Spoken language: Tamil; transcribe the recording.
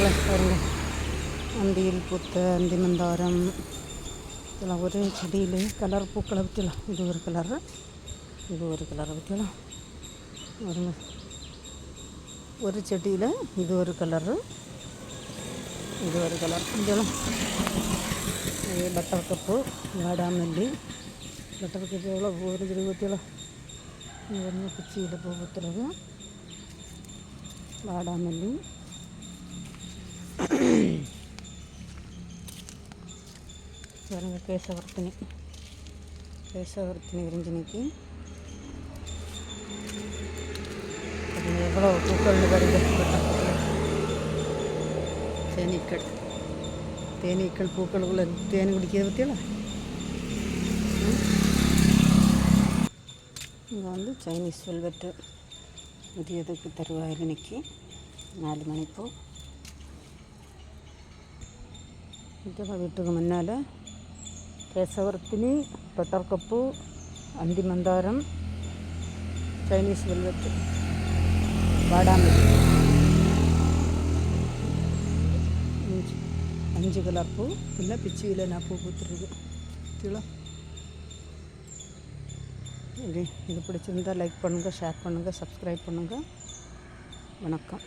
மக்களே பாருங்க அந்தியில் பூத்த அந்தி மந்தாரம் இதெல்லாம் ஒரே செடியில் கலர் பூக்களை விட்டுலாம் இது ஒரு கலரு இது ஒரு கலரை விட்டுலாம் பாருங்க ஒரு செடியில் இது ஒரு கலரு இது ஒரு கலர் இதெல்லாம் பட்டர் கப்பு வாடாமல்லி பட்டர் கப்பு எவ்வளோ ஒரு இருக்குது பற்றியெல்லாம் இது வந்து குச்சியில் பூ ஊற்றுறது வாடாமல்லி பாருங்க கேசவர்த்தினி கேசவர்த்தினி விரிஞ்சினிக்கு அது எவ்வளோ பூக்கள்னு பாருங்க தேனீக்கள் தேனீக்கள் பூக்களுக்குள்ள தேன் குடிக்கிறத பற்றியெல்லாம் இங்கே வந்து சைனீஸ் வெல்வெட்டு உரியதுக்கு தருவாயில் நிற்கி நாலு மணிப்பூ இதெல்லாம் வீட்டுக்கு முன்னால் கேசவர்த்தினி பட்டர்கப்பு அந்தி மந்தாரம் சைனீஸ் வெல்வெட்டு வாடாமல்லி அஞ்சு அஞ்சு கலர் பூ പിന്നെ பிச்சியில் நான் பூ பூத்துருக்கு கீழே இது இது பிடிச்சிருந்தா லைக் பண்ணுங்கள் ஷேர் பண்ணுங்கள் சப்ஸ்கிரைப் பண்ணுங்கள் வணக்கம்